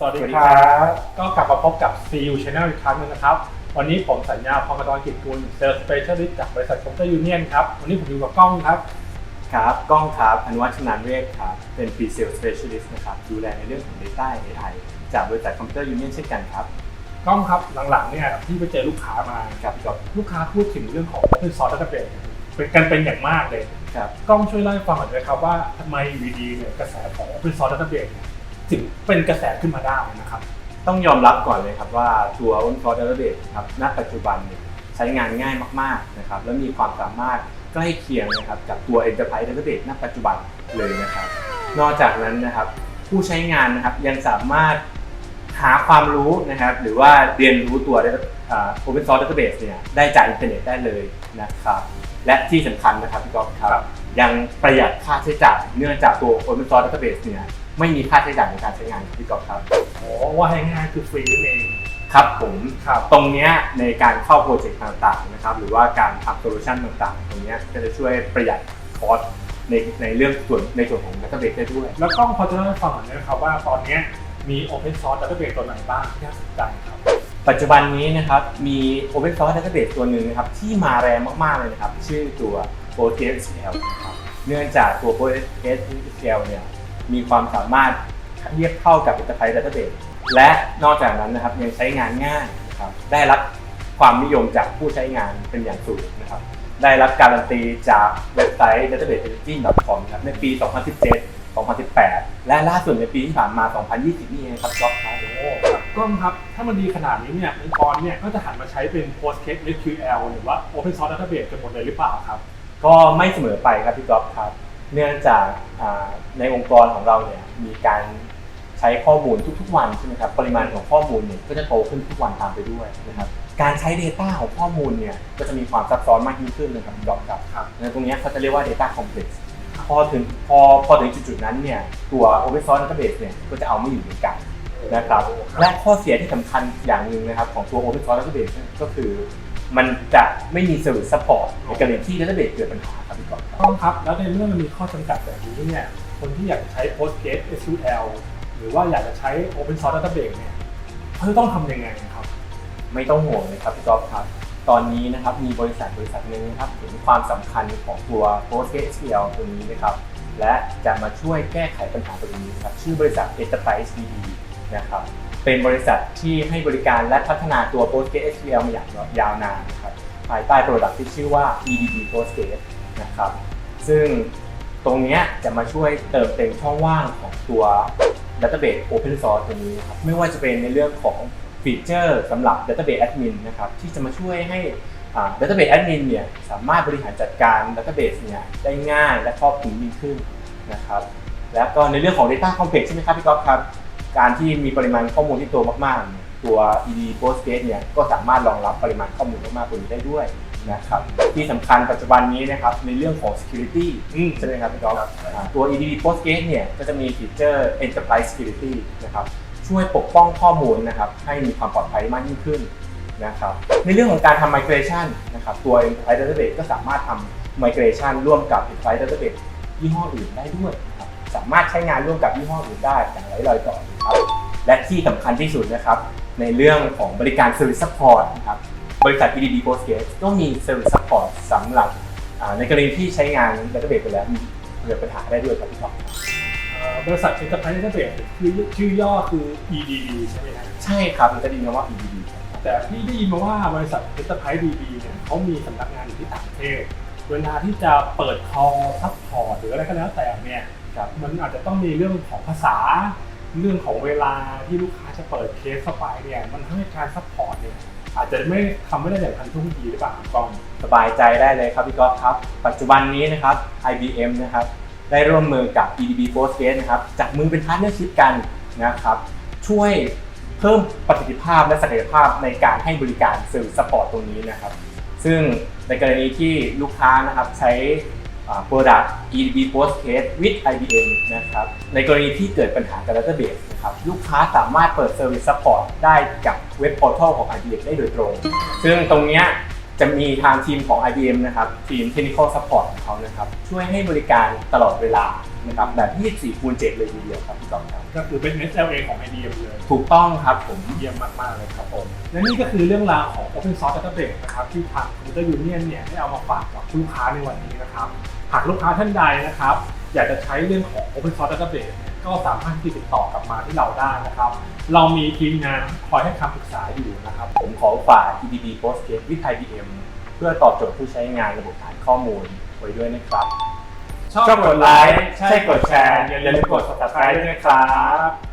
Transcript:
ครับ ก็กลับมาพบกับ CU Channel อีกครั้งหนึงนะครับ วันนี้ผมสัญญาพรกตกิจกุลเซลล์สเปเชียลิสต์จากบริษัทคอมพิวเตอร์ยูเนียนครับ วันนี้ผมอยู่กับกล้องครับ ครับกล้องครับอนุวัฒน์ชำนาญเวชครับ เป็น Pre-Sales Specialist นะครับ ดูแลในเรื่องของ Data AI จากบริษัทคอมพิวเตอร์ยูเนียนเช่นกันครับกล้องครับหลังๆเนี่ยที่ไปเจอลูกค้ามาครับพี่ก๊อฟลูกค้าพูดถึงเรื่องของ Open Source Database เป็นกันเป็นอย่างมากเลยครับกล้องช่วยเล่าให้ฟังหน่อยได้ครับว่าทำไมอยู่ดีๆเนี่ยกระแสของ Open Source Database เนี่ย ถึงเป็นกระแสขึ้นมาได้นะครับ ต้องยอมรับก่อนเลยครับว่าตัว Open Source Database ครับณปัจจุบันเนี่ยใช้งานง่ายมากๆนะครับและมีความสามารถใกล้เคียงนะครับกับตัว Enterprise Database ณปัจจุบันเลยนะครับ นอกจากนั้นนะครับผู้ใช้งานนะครับยังสามารถหาความรู้นะครับ หรือว่าเรียนรู้ตัว Data- อ่า Open Source Database เนี่ยได้จากอินเทอร์เน็ตได้เลยนะครับและที่สำคัญนะครับพี่ก๊อฟคครัรับบยังประหยัดค่าใช้จ่ายเนื่องจากตัว Open Source Database เนี่ย ไม่มีค่าใช้จ่ายในการใช้งานครับพี่ก๊อฟครับโอ้ว่าให้ง่ายๆคือฟรีนั่นเองครับผมครับตรงเนี้ยในการเข้าโปรเจกต์ต่างๆนะครับหรือว่าการทำโซลูชันต่างๆ ตรงเนี้ยก็จะช่วยประหยัดคอสในในเรื่องส่วนในส่วนของ Database ได้ด้วย แล้วกล้องพอจะเล่าให้ฟังหน่อยได้ไหมครับว่าตอนเนี้ยมี Open Source Database ตัวไหนบ้างที่น่าสนใจครับ ปัจจุบันนี้นะครับมี Open Source Database ตัวหนึ่งนะครับที่มาแรงมากๆเลยนะครับ ชื่อตัว PostgreSQL นะครับเนื่องจากตัว PostgreSQL เนี่ย มีความสามารถเทียบเท่ากับ Enterprise Database และนอกจากนั้นนะครับยังใช้งานง่ายนะครับได้รับความนิยมจากผู้ใช้งานเป็นอย่างสูงนะครับได้รับการันตีจากเว็บไซต์ databaseengine.com ครับในปี 2017 2018 และล่าสุดในปีที่ผ่านมา 2020 นี่เองครับจ๊อบครับโอ้ครับกล้องครับ ถ้ามันดีขนาดนี้เนี่ยองค์กรเนี่ยก็จะหันมาใช้เป็น PostgreSQL หรือว่า Open Source Database กันหมดเลยหรือเปล่าครับ ก็ไม่เสมอไปครับพี่ก๊อฟครับ เนื่องจากอ่าในองค์กรของเราเนี่ยมีการใช้ข้อมูลทุกๆวันใช่ไหมครับปริมาณของข้อมูลเนี่ยก็จะโตขึ้นทุกวันตามไปด้วยนะครับการใช้ Data ของข้อมูลเนี่ยก็จะมีความซับซ้อนมากยิ่งขึ้นนะครับพี่ก๊อฟครับครับในตรงเนี้ยเขาจะเรียกว่า Data Complex พอถึงพอพอถึงจุดๆนั้นเนี่ยตัว Open Source Database เนี่ยก็จะเอาไม่อยู่ในกันนะครับและข้อเสียที่สำคัญอย่างหนึ่งนะครับของตัว Open Source Database ก็คือ มันจะไม่มี Service Support ในกรณีที่ Database เกิดปัญหาครับพี่กอล์ฟต้องครับ แล้วในเมื่อมันมีข้อจำกัดแบบนี้เนี่ยคนที่อยากจะใช้ PostgreSQL หรือว่าอยากจะใช้ Open Source Database เนี่ยเขาจะต้องทำยังไงครับ ไม่ต้องห่วงเลยครับพี่กอล์ฟครับ ตอนนี้นะครับมีบริษัทบริษัทหนึ่งนะครับเห็นความสำคัญของตัว PostgreSQL ตัวนี้นะครับ และจะมาช่วยแก้ไขปัญหาตรงนี้นะครับ ชื่อบริษัท Enterprise DB นะครับ เป็นบริษัทที่ให้บริการและพัฒนาตัว PostgreSQL มาอย่างยาวนานครับภายใต้โปรดักที่ชื่อว่า EDB Postgres นะครับซึ่งตรงนี้จะมาช่วยเติมเต็มช่องว่างของตัว Database Open Source ตัวนี้นะครับไม่ว่าจะเป็นในเรื่องของฟีเจอร์สำหรับ Database Admin นะครับที่จะมาช่วยให้ Database Admin เนี่ยสามารถบริหารจัดการ Database เนี่ยได้ง่ายและครอบคลุมยิ่งขึ้นนะครับแล้วก็ในเรื่องของ Data Complex ใช่ไหมครับพี่ก๊อฟครับ การที่มีปริมาณข้อมูลที่ตัวมากๆเนี่ยตัว ED Postgres เนี่ยก็สามารถรองรับปริมาณข้อมูลมากๆกว่านี้ได้ด้วยนะครับที่สำคัญปัจจุบันนี้นะครับในเรื่องของ security อืมใช่ไหมครับพี่ก๊อฟอ่าตัว EDB Postgres เนี่ยก็จะมีฟีเจอร์ Enterprise Security นะครับช่วยปกป้องข้อมูลนะครับให้มีความปลอดภัยมากยิ่งขึ้นนะครับในเรื่องของการทำ migration นะครับตัว Enterprise Database ก็สามารถทำ migration ร่วมกับ Enterprise Database ยี่ห้ออื่นได้ด้วยนะครับ สามารถใช้งานร่วมกับยี่ห้ออื่นได้อย่างไร้รอยต่อนะครับและที่สำคัญที่สุดนะครับ ในเรื่องของบริการ Service Support นะครับบริษัท EDB Postgres ก็มี Service Support สำหรับอ่าในกรณีที่ใช้งาน Database ไปแล้วมีเกิดปัญหาได้ด้วยครับพี่ท็อปเอ่อบริษัท Enterprise Database คือชื่อย่อคือ EDD ใช่ไหมครับใช่ครับมันจะได้ยินคำว่า EDB ครับแต่พี่ได้ยินมาว่าบริษัท Enterprise DB เนี่ยเขามีสำนักงานอยู่ที่ต่างประเทศ เวลาที่จะเปิดคอลซัพพอร์ตหรืออะไรก็แล้วแต่เนี่ย ครับ มันอาจจะต้องมีเรื่องของภาษา เรื่องของเวลาที่ลูกค้าจะเปิดเคสเข้าไปเนี่ยมันทำให้การซัพพอร์ตเนี่ยอาจจะไม่ทำไม่ได้อย่างทันท่วงทีหรือเปล่าครับกล้อง สบายใจได้เลยครับพี่ก๊อฟครับ ปัจจุบันนี้นะครับ IBM นะครับได้ร่วมมือกับ EDB Postgres นะครับจับมือเป็นพาร์ทเนอร์ชิพกันนะครับ ช่วยเพิ่มประสิทธิภาพและศักยภาพในการให้บริการ Service Support ตรงนี้นะครับ ซึ่งในกรณีที่ลูกค้านะครับใช้อ่า Product EDB Postgres with IBM นะครับในกรณีที่เกิดปัญหากับ Database นะครับลูกค้าสามารถเปิด Service Support ได้กับเว็บ Portal ของ IBM ได้โดยตรง ซึ่งตรงเนี้ยจะมีทางทีมของ IBM นะครับทีม Technical Support ของเขานะครับช่วยให้บริการตลอดเวลานะครับแบบ 24คูณ7เลยทีเดียวครับพี่กอล์ฟครับก็คือเป็น SLA ของ IBM เลย ถูกต้องครับผมเยี่ยมมากๆเลยครับผม และนี่ก็คือเรื่องราวของ Open Source Database นะครับที่ทาง Computer Union เนี่ยได้เอามาฝากกับลูกค้าในวันนี้นะครับ หากลูกค้าท่านใดนะครับ อยากจะใช้เรื่องของ Open Source Database ก็สามารถที่จะติดต่อกลับมาที่เราได้นะครับ เรามีทีมงานคอยให้คำปรึกษาอยู่นะครับ ผมขอฝาก EDB Postgres with IBM เพื่อตอบโจทย์ผู้ใช้งานระบบฐานข้อมูลไว้ด้วยนะครับ ชอบกดไลค์ ใช่กดแชร์ อย่าลืมกด subscribe ด้วยนะครับ